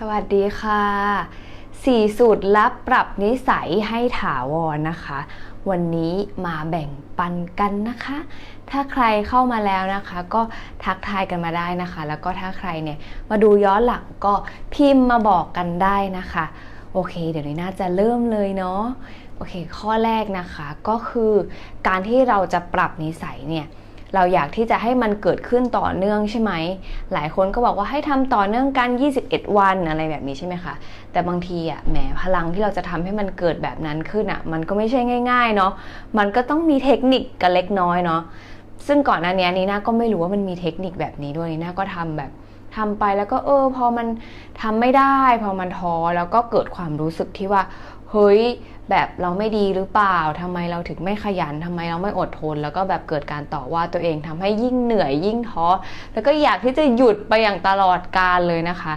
สวัสดีค่ะสี่สูตรลับปรับนิสัยให้ถาวรนะคะ วันนี้มาแบ่งปันกันนะคะ ถ้าใครเข้ามาแล้วนะคะ ก็ทักทายกันมาได้นะคะ แล้วก็ถ้าใครเนี่ยมาดูย้อนหลังก็พิมพ์มาบอกกันได้นะคะ โอเค เดี๋ยวนี้น่าจะเริ่มเลยเนาะ โอเค ข้อแรกนะคะก็คือการที่เราจะปรับนิสัยเนี่ย เราอยากที่จะให้มันเกิดขึ้นต่อเนื่องใช่ไหม หลายคนก็บอกว่าให้ทำต่อเนื่องกัน 21 วันอะไรแบบนี้ใช่ไหมคะ แต่บางทีอะแหมพลังที่เราจะทำให้มันเกิดแบบนั้นขึ้นอะ มันก็ไม่ใช่ง่าย ๆ เนาะ มันก็ต้องมีเทคนิคกันเล็กน้อยเนาะ ซึ่งก่อนหน้านี้นีน่าก็ไม่รู้ว่ามันมีเทคนิคแบบนี้ด้วยนีน่าก็ทำแบบทำไปแล้วก็เออพอมันทำไม่ได้ พอมันท้อแล้วก็เกิดความรู้สึกที่ว่า เฮ้ยแบบเราไม่ดีหรือเปล่าทำไมเราถึงไม่ขยันทำไมเราไม่อดทน แล้วก็แบบเกิดการต่อว่าตัวเองทำให้ยิ่งเหนื่อยยิ่งท้อแล้วก็อยากที่จะหยุดไปอย่างตลอดกาลเลยนะคะ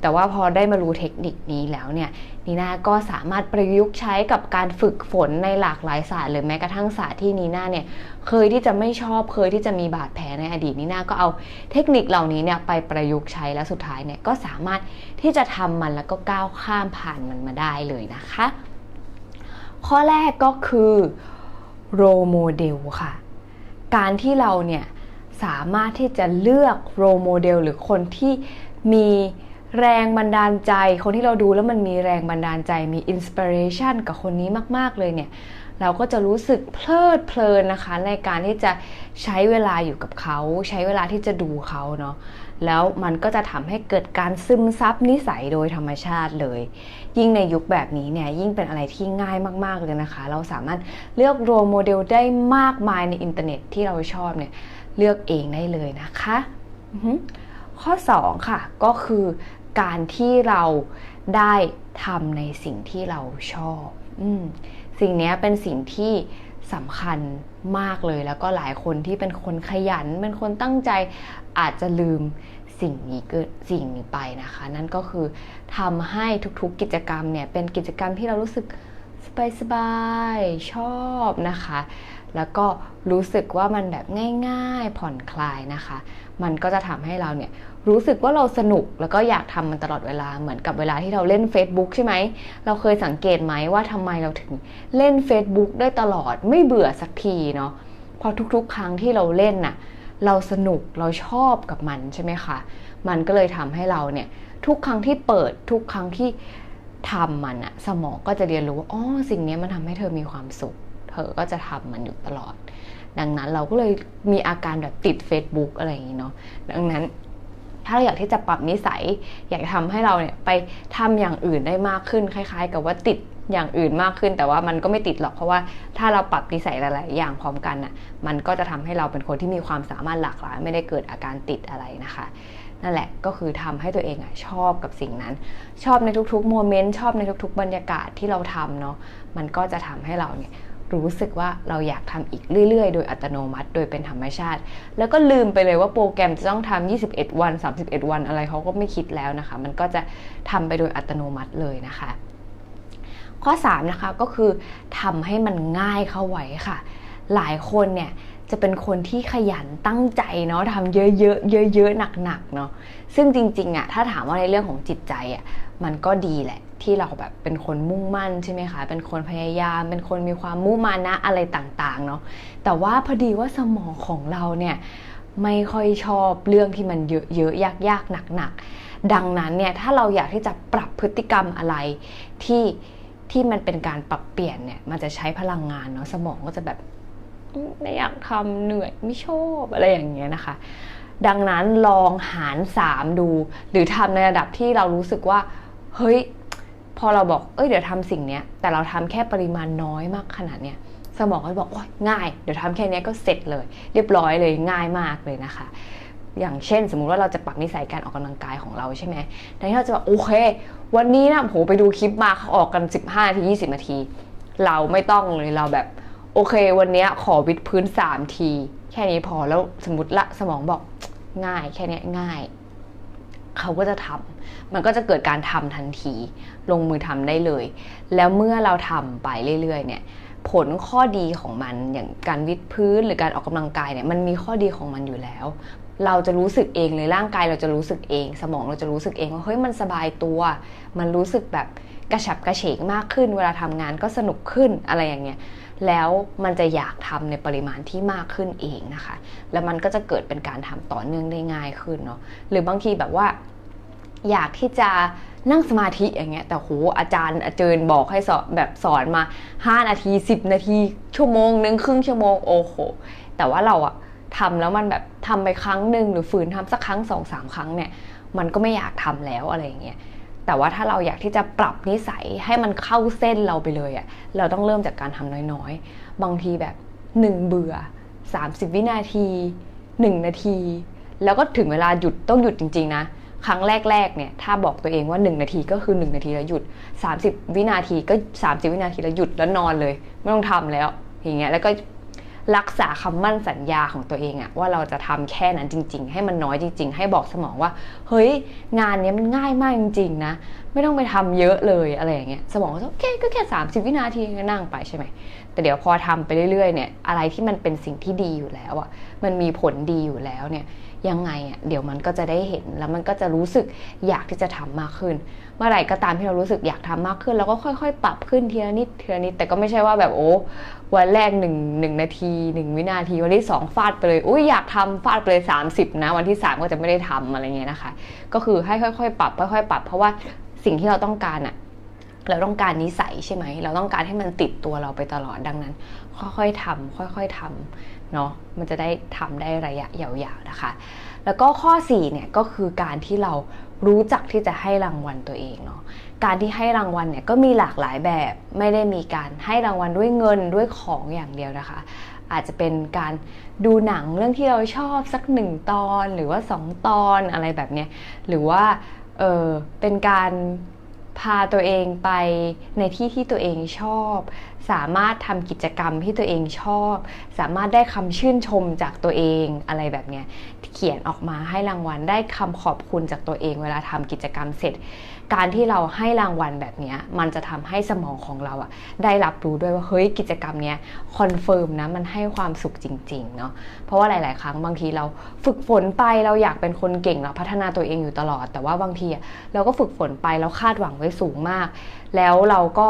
แต่ว่าพอได้มารู้เทคนิคนี้แล้วเนี่ย นีน่าก็สามารถประยุกต์ใช้กับการฝึกฝนในหลากหลายศาสตร์หรือแม้กระทั่งศาสตร์ที่นีน่าเนี่ยเคยที่จะไม่ชอบเคยที่จะมีบาดแผลในอดีตนีน่าก็เอาเทคนิคเหล่านี้เนี่ยไปประยุกต์ใช้แล้วสุดท้ายเนี่ยก็สามารถที่จะทำมันแล้วก็ก้าวข้ามผ่านมันมาได้เลยนะคะ ข้อแรกก็คือโรโมเดลค่ะ การที่เราเนี่ยสามารถที่จะเลือกโรโมเดลหรือคนที่มี แรงบันดาลใจ คนที่เราดูแล้วมันมีแรงบันดาลใจมีอินสปิเรชันกับคนนี้มาก ๆ เลยเนี่ย เราก็จะรู้สึกเพลิดเพลินนะคะ ในการที่จะใช้เวลาอยู่กับเขา ใช้เวลาที่จะดูเขาเนาะแล้วมันก็จะทำให้เกิดการซึมซับนิสัยโดยธรรมชาติเลย ยิ่งในยุคแบบนี้เนี่ยยิ่งเป็นอะไรที่ง่ายมาก ๆ เลยนะคะ เราสามารถเลือกโรโมเดลได้มากมายในอินเทอร์เน็ตที่เราชอบเนี่ยเลือกเองได้เลยนะคะอือฮึข้อ 2 ค่ะ ก็คือ การที่เราได้ทำในสิ่งที่เราชอบอสิ่งนี้เป็นสิ่งที่สำคัญมากเลยแล้วก็หลายคนที่เป็นคนขยัน เป็นคนตั้งใจอาจจะลืมสิ่งนี้เกิดสิ่งนี้ไปนะคะ นั่นก็คือทำให้ทุกๆกิจกรรมเนี่ยเป็นกิจกรรมที่เรารู้สึกสบายๆชอบนะคะ แล้วก็รู้สึกว่ามันแบบง่ายๆผ่อนคลายนะคะ มันก็จะทำให้เราเนี่ยรู้สึกว่าเราสนุกแล้วก็อยากทำมันตลอดเวลาเหมือนกับเวลาที่เราเล่น Facebook ใช่ไหม เราเคยสังเกตไหมว่าทำไมเราถึงเล่น Facebook ได้ตลอดไม่เบื่อสักทีเนาะพอทุกๆ ครั้งที่เราเล่นน่ะเราสนุกเราชอบกับมันใช่ไหมคะ มันก็เลยทำให้เราเนี่ยทุกครั้งที่เปิดทุกครั้งที่ทำมันอะสมองก็จะเรียนรู้ว่าอ๋อสิ่งนี้มันทำให้เธอมีความสุข เธอก็จะทำมันอยู่ตลอด ดังนั้นเราก็เลยมีอาการแบบติด Facebook อะไรอย่างนี้เนาะดังนั้นถ้าเราอยากที่จะปรับนิสัย อยากทำให้เราเนี่ยไปทำอย่างอื่นได้มากขึ้นคล้าย ๆ กับว่าติดอย่างอื่นมากขึ้น แต่ว่ามันก็ไม่ติดหรอกเพราะว่าถ้าเราปรับนิสัยหลายๆอย่างพร้อมกันน่ะมันก็จะทำให้เราเป็นคนที่มีความสามารถหลากหลาย ไม่ได้เกิดอาการติดอะไรนะคะนั่นแหละก็คือทำให้ตัวเองอะชอบกับสิ่งนั้น ชอบในทุกๆโมเมนต์ชอบในทุกๆ บรรยากาศที่เราทำเนาะมันก็จะทำให้เราเนี่ย รู้สึกว่าเราอยากทำอีกเรื่อยๆ โดยอัตโนมัติ โดยเป็นธรรมชาติ แล้วก็ลืมไปเลยว่าโปรแกรมจะต้องทำ21 วัน 31 วันอะไรเขาก็ไม่คิดแล้วนะคะ มันก็จะทำไปโดยอัตโนมัติเลยนะคะ ข้อ3นะคะก็คือทำให้มันง่ายเข้าไว้ค่ะ หลายคนเนี่ยจะเป็นคนที่ขยันตั้งใจเนาะทำเยอะๆเยอะๆหนักๆเนาะซึ่งจริงๆอะถ้าถามว่าในเรื่องของจิตใจอะมันก็ดีแหละ ที่เราแบบเป็นคนมุ่งมั่นใช่ไหมคะ เป็นคนพยายาม เป็นคนมีความมุ่งมานะอะไรต่างๆเนาะ แต่ว่าพอดีว่าสมองของเราเนี่ยไม่ค่อยชอบเรื่องที่มันเยอะๆยากๆหนักๆ ดังนั้นเนี่ยถ้าเราอยากที่จะปรับพฤติกรรมอะไรที่ที่มันเป็นการปรับเปลี่ยนเนี่ยมันจะใช้พลังงานเนาะสมองก็จะแบบไม่อยากทำเหนื่อยไม่ชอบอะไรอย่างเงี้ยนะคะ ดังนั้นลองหาร3ดู หรือทำในระดับที่เรารู้สึกว่า เฮ้ย พอเราบอกเอ้ยเดี๋ยวทำสิ่งเนี้ยแต่เราทำแค่ปริมาณน้อยมากขนาดเนี้ยสมองก็บอกโอ้ยง่าย เดี๋ยวทำแค่นี้ก็เสร็จเลย เรียบร้อยเลยง่ายมากเลยนะคะ อย่างเช่น สมมุติว่าเราจะปรับนิสัยการออกกำลังกายของเราใช่ไหมแทนที่เราจะบอกโอเค วันนี้นะโหไปดูคลิปมาเขาออกกัน 15นาที20 นาที เราไม่ต้องเลยเราแบบโอเค วันนี้ขอวิดพื้น 3 ที แค่นี้พอแล้วสมมติละสมองบอกง่ายแค่นี้ง่าย เขาก็จะทำมันก็จะเกิดการทำทันที ลงมือทำได้เลย แล้วเมื่อเราทำไปเรื่อยๆ เนี่ย ผลข้อดีของมันอย่างการวิดพื้นหรือการออกกำลังกายเนี่ย มันมีข้อดีของมันอยู่แล้ว เราจะรู้สึกเองเลยร่างกายเราจะรู้สึกเอง สมองเราจะรู้สึกเองว่าเฮ้ยมันสบายตัว มันรู้สึกแบบกระฉับกระเฉงมากขึ้น เวลาทำงานก็สนุกขึ้นอะไรอย่างเงี้ยแล้วมันจะอยากทำในปริมาณที่มากขึ้นเองนะคะ แล้วมันก็จะเกิดเป็นการทำต่อเนื่องได้ง่ายขึ้นเนาะหรือบางทีแบบว่า อยากที่จะนั่งสมาธิอย่างเงี้ยแต่โหอาจารย์อาจารย์บอกให้สอนแบบสอนมา 5 นาที 10 นาทีชั่วโมงหนึ่งครึ่งชั่วโมงโอ้โหแต่ว่าเราอะ ทำแล้วมันแบบทำไปครั้งหนึ่งหรือฝืนทำสักครั้งสองสามครั้งเนี่ยมันก็ไม่อยากทำแล้วอะไรอย่างเงี้ยแต่ว่าถ้าเราอยากที่จะปรับนิสัยให้มันเข้าเส้นเราไปเลยอะเราต้องเริ่มจากการทำน้อยๆ บางทีแบบ 1 เบื่อ 30 วินาที 1 นาที แล้วก็ถึงเวลาหยุดต้องหยุดจริง ๆ นะ ครั้งแรกๆเนี่ยถ้าบอกตัวเองว่า 1 นาทีก็คือ 1 นาทีแล้วหยุด 30 วินาทีก็ 30 วินาทีแล้วหยุดแล้วนอนเลย ไม่ต้องทำแล้วอย่างเงี้ยแล้วก็ รักษาคำมั่นสัญญาของตัวเองอะว่าเราจะทำแค่นั้นจริง ๆ ให้มันน้อยจริง ๆ ให้บอกสมองว่า เฮ้ย งานนี้มันง่ายมากจริง ๆ นะ ไม่ต้องไปทำเยอะเลยอะไรอย่างเงี้ยสมองก็โอเคก็แค่30วินาทีก็นั่งไปใช่ไหมแต่เดี๋ยวพอทำไปเรื่อยๆเนี่ยอะไรที่มันเป็นสิ่งที่ดีอยู่แล้วอะมันมีผลดีอยู่แล้วเนี่ย ยังไงอะเดี๋ยวมันก็จะได้เห็นแล้วมันก็จะรู้สึกอยากที่จะทำมากขึ้น เมื่อไหร่ก็ตามที่เรารู้สึกอยากทำมากขึ้นเราก็ค่อย ๆ ปรับขึ้นทีละนิดทีละนิดแต่ก็ไม่ใช่ว่าแบบโอ้วันแรกหนึ่งหนึ่งนาทีหนึ่งวินาทีวันที่สองฟาดไปเลยอุ้ยอยากทำฟาดไปเลย30นะ วันที่3ก็จะไม่ได้ทำอะไรเงี้ยนะคะ ก็คือให้ค่อยๆ ปรับค่อยๆ ปรับ เพราะว่าสิ่งที่เราต้องการอะเราต้องการนิสัยใช่ไหม เราต้องการให้มันติดตัวเราไปตลอดดังนั้น ค่อยๆทำค่อยๆทำ เนาะมันจะได้ทำได้ระยะยาวๆนะคะ แล้วก็ข้อ4เนี่ยก็คือการที่เรารู้จักที่จะให้รางวัลตัวเองเนาะการที่ให้รางวัลเนี่ยก็มีหลากหลายแบบไม่ได้มีการให้รางวัลด้วยเงินด้วยของอย่างเดียวนะคะ อาจจะเป็นการดูหนังเรื่องที่เราชอบสักหนึ่งตอนหรือว่า 2 ตอนอะไรแบบเนี้ยหรือว่าเออเป็นการพาตัวเองไปในที่ที่ตัวเองชอบ สามารถทำกิจกรรมที่ตัวเองชอบ สามารถได้คำชื่นชมจากตัวเองอะไรแบบเนี้ยเขียนออกมาให้รางวัลได้คำขอบคุณจากตัวเอง เวลาทำกิจกรรมเสร็จ การที่เราให้รางวัลแบบนี้มันจะทำให้สมองของเราอะได้รับรู้ด้วยว่าเฮ้ยกิจกรรมเนี้ยคอนเฟิร์มนะมันให้ความสุขจริงๆเนาะเพราะว่าหลาย ๆ ครั้งบางทีเราฝึกฝนไปเราอยากเป็นคนเก่งเราพัฒนาตัวเองอยู่ตลอด แต่ว่าบางทีเราก็ฝึกฝนไปแล้วคาดหวังไว้สูงมาก แล้วเราก็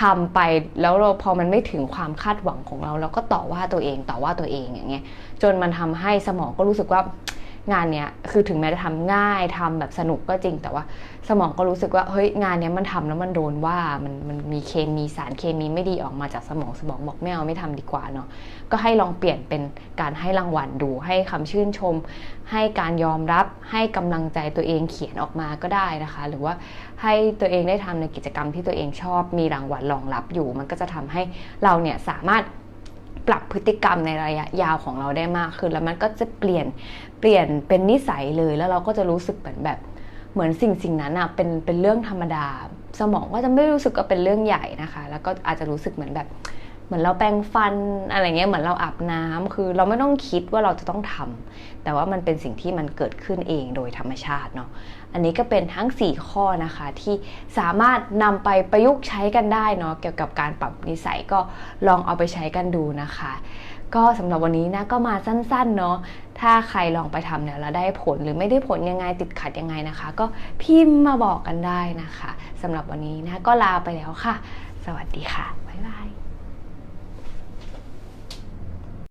ทำไปแล้วเราพอมันไม่ถึงความคาดหวังของเรา เราก็ต่อว่าตัวเองต่อว่าตัวเองอย่างเงี้ยจนมันทำให้สมองก็รู้สึกว่า งานเนี้ยคือถึงแม้จะทำง่ายทำแบบสนุกก็จริง แต่ว่าสมองก็รู้สึกว่าเฮ้ยงานเนี้ยมันทำแล้วมันโดนว่ามันมันมีเคมีสารเคมีไม่ดีออกมาจากสมองสมองบอกไม่เอาไม่ทำดีกว่าเนาะก็ให้ลองเปลี่ยนเป็นการให้รางวัลดู ให้คำชื่นชม ให้การยอมรับให้กำลังใจตัวเองเขียนออกมาก็ได้นะคะ หรือว่าให้ตัวเองได้ทำในกิจกรรมที่ตัวเองชอบมีรางวัลรองรับอยู่ มันก็จะทำให้เราเนี่ยสามารถ ปรับพฤติกรรมในระยะยาวของเราได้มากขึ้น แล้วมันก็จะเปลี่ยนเปลี่ยนเป็นนิสัยเลยแล้วเราก็จะรู้สึกเหมือนแบบเหมือนสิ่งสิ่งนั้นอะเป็นเป็นเรื่องธรรมดา สมองก็จะไม่รู้สึกว่าเป็นเรื่องใหญ่นะคะ แล้วก็อาจจะรู้สึกเหมือนแบบ เหมือนเราแปรงฟันอะไรเงี้ยเหมือนเราอาบน้ำคือเราไม่ต้องคิดว่าเราจะต้องทำแต่ว่ามันเป็นสิ่งที่มันเกิดขึ้นเองโดยธรรมชาติเนาะอันนี้ก็เป็นทั้ง 4 ข้อนะคะที่สามารถนำไปประยุกต์ใช้กันได้เนาะเกี่ยวกับการปรับนิสัยก็ลองเอาไปใช้กันดูนะคะ ก็สำหรับวันนี้นะก็มาสั้นๆเนาะถ้าใครลองไปทำเนี่ยแล้วได้ผลหรือไม่ได้ผลยังไงติดขัดยังไงนะคะ ก็พิมพ์มาบอกกันได้นะคะสำหรับวันนี้นะก็ลาไปแล้วค่ะ สวัสดีค่ะ